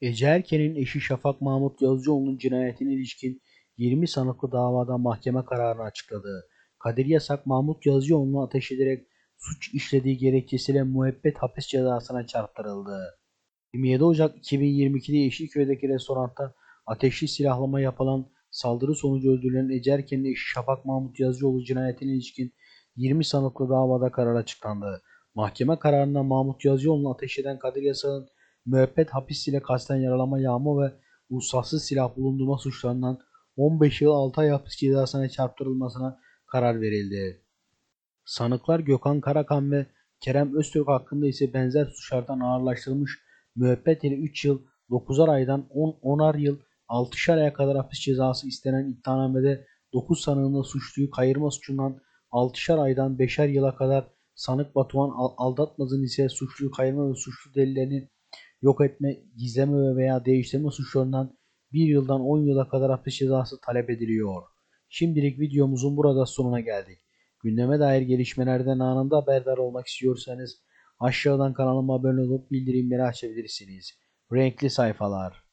Ece Erken'in eşi Şafak Mahmut Yazıcıoğlu'nun cinayetine ilişkin 20 sanıklı davada mahkeme kararını açıkladı. Kadir Yasak, Mahmut Yazıcıoğlu'nu ateş ederek suç işlediği gerekçesiyle müebbet hapis cezasına çarptırıldı. 27 Ocak 2022'de Yeşilköy'deki restoranda ateşli silahlama yapılan saldırı sonucu öldürülen Ece Erken'in eşi Şafak Mahmut Yazıcıoğlu cinayetine ilişkin 20 sanıklı davada karar açıklandı. Mahkeme kararında Mahmut Yazıcıoğlu'nu ateş eden Kadir Yasak'ın müebbet hapis ile kasten yaralama, yağma ve ruhsatsız silah bulundurma suçlarından 15 yıl 6 ay hapis cezasına çarptırılmasına karar verildi. Sanıklar Gökhan Karakan ve Kerem Öztürk hakkında ise benzer suçlardan ağırlaştırılmış müebbet ile 3 yıl 9'ar aydan 10 10'ar yıl 6'şar aya kadar hapis cezası istenen iddianamede 9 sanığın da suçluyu kayırma suçundan 6'şar aydan 5'er yıla kadar sanık Batuhan Al- Aldatmaz'ın ise suçluyu kayırma ve suçlu delillerini yok etme, gizleme ve veya değiştirme suçlarından 1 yıldan 10 yıla kadar hapis cezası talep ediliyor. Şimdilik videomuzun burada sonuna geldik. Gündeme dair gelişmelerden anında haberdar olmak istiyorsanız aşağıdan kanalıma abone olup bildirimleri açabilirsiniz. Renkli sayfalar.